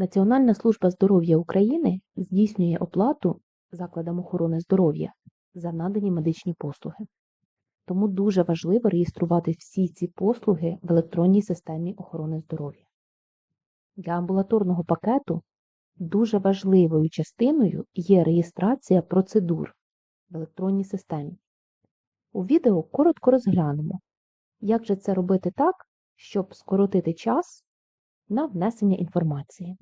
Національна служба здоров'я України здійснює оплату закладам охорони здоров'я за надані медичні послуги. Тому дуже важливо реєструвати всі ці послуги в електронній системі охорони здоров'я. Для амбулаторного пакету дуже важливою частиною є реєстрація процедур в електронній системі. У відео коротко розглянемо, як же це робити так, щоб скоротити час на внесення інформації.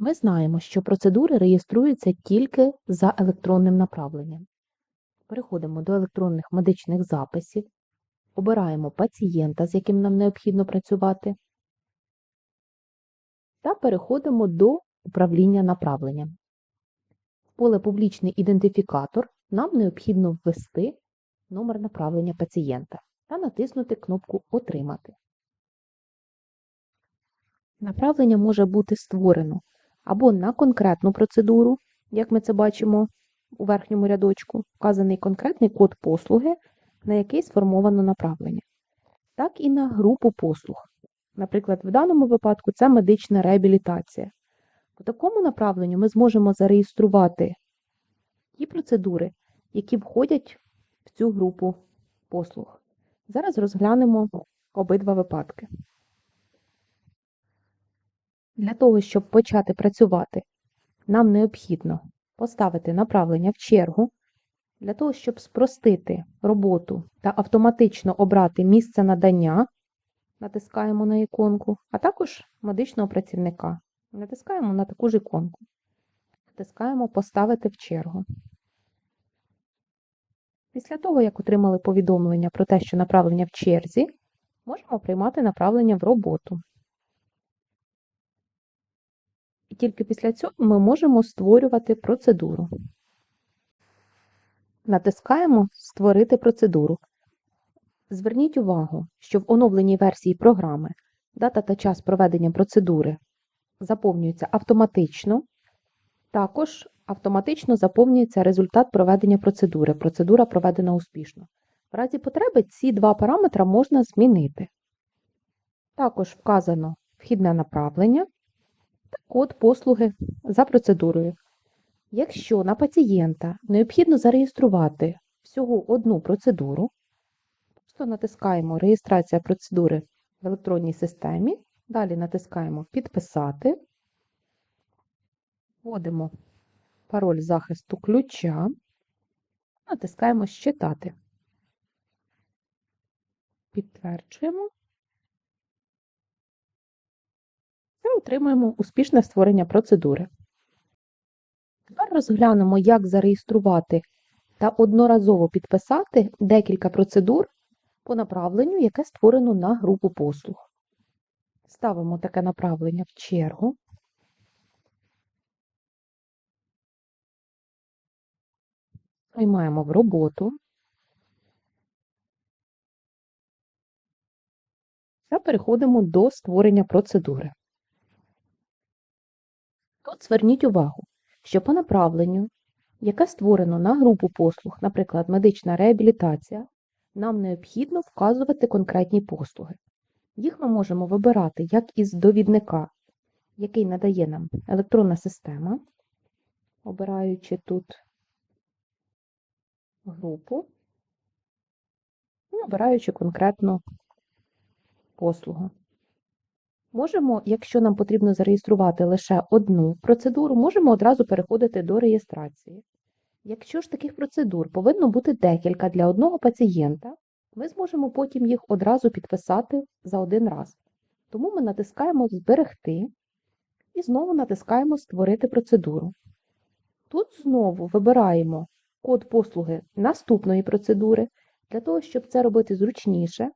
Ми знаємо, що процедури реєструються тільки за електронним направленням. Переходимо до електронних медичних записів, обираємо пацієнта, з яким нам необхідно працювати, та переходимо до управління направленням. В поле Публічний ідентифікатор нам необхідно ввести номер направлення пацієнта та натиснути кнопку Отримати. Направлення може бути створено або на конкретну процедуру, як ми це бачимо у верхньому рядочку, вказаний конкретний код послуги, на який сформовано направлення, так і на групу послуг. Наприклад, в даному випадку це медична реабілітація. По такому направленню ми зможемо зареєструвати ті процедури, які входять в цю групу послуг. Зараз розглянемо обидва випадки. Для того, щоб почати працювати, нам необхідно поставити направлення в чергу. Для того, щоб спростити роботу та автоматично обрати місце надання, натискаємо на іконку, а також медичного працівника. Натискаємо на таку ж іконку. Натискаємо Поставити в чергу. Після того, як отримали повідомлення про те, що направлення в черзі, можемо приймати направлення в роботу. Тільки після цього ми можемо створювати процедуру. Натискаємо Створити процедуру. Зверніть увагу, що в оновленій версії програми дата та час проведення процедури заповнюється автоматично. Також автоматично заповнюється результат проведення процедури. Процедура проведена успішно. В разі потреби ці два параметри можна змінити. Також вказано вхідне направлення код послуги за процедурою. Якщо на пацієнта необхідно зареєструвати всього одну процедуру, просто натискаємо Реєстрація процедури в електронній системі, далі натискаємо Підписати, вводимо пароль захисту ключа, натискаємо Считати. Підтверджуємо. І отримуємо успішне створення процедури. Тепер розглянемо, як зареєструвати та одноразово підписати декілька процедур по направленню, яке створено на групу послуг. Ставимо таке направлення в чергу. Приймаємо в роботу. Та переходимо до створення процедури. Тут зверніть увагу, що по направленню, яке створено на групу послуг, наприклад, медична реабілітація, нам необхідно вказувати конкретні послуги. Їх ми можемо вибирати як із довідника, який надає нам електронна система, обираючи тут групу і обираючи конкретну послугу. Можемо, якщо нам потрібно зареєструвати лише одну процедуру, можемо одразу переходити до реєстрації. Якщо ж таких процедур повинно бути декілька для одного пацієнта, ми зможемо потім їх одразу підписати за один раз. Тому ми натискаємо Зберегти і знову натискаємо Створити процедуру. Тут знову вибираємо код послуги наступної процедури, для того, щоб це робити зручніше.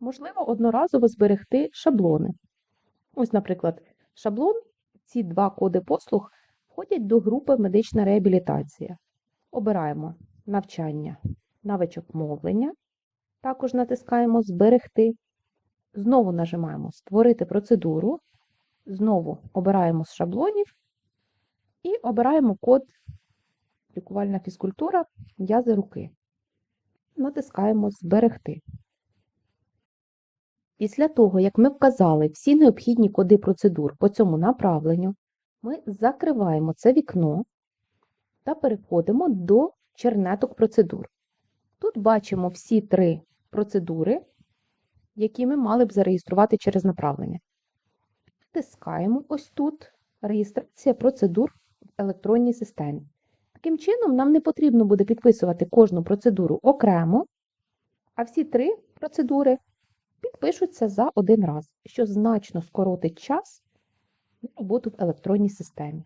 Можливо, одноразово зберегти шаблони. Ось, наприклад, шаблон, ці два коди послуг входять до групи медична реабілітація. Обираємо навчання, навичок мовлення, також натискаємо Зберегти. Знову нажимаємо Створити процедуру. Знову обираємо з шаблонів і обираємо код лікувальна фізкультура м'язи руки. Натискаємо Зберегти. Після того, як ми вказали всі необхідні коди процедур по цьому направленню, ми закриваємо це вікно та переходимо до чернеток процедур. Тут бачимо всі три процедури, які ми мали б зареєструвати через направлення. Тискаємо ось тут реєстрація процедур в електронній системі. Таким чином, нам не потрібно буде підписувати кожну процедуру окремо, а всі три процедури підпишуться за один раз, що значно скоротить час на роботу в електронній системі.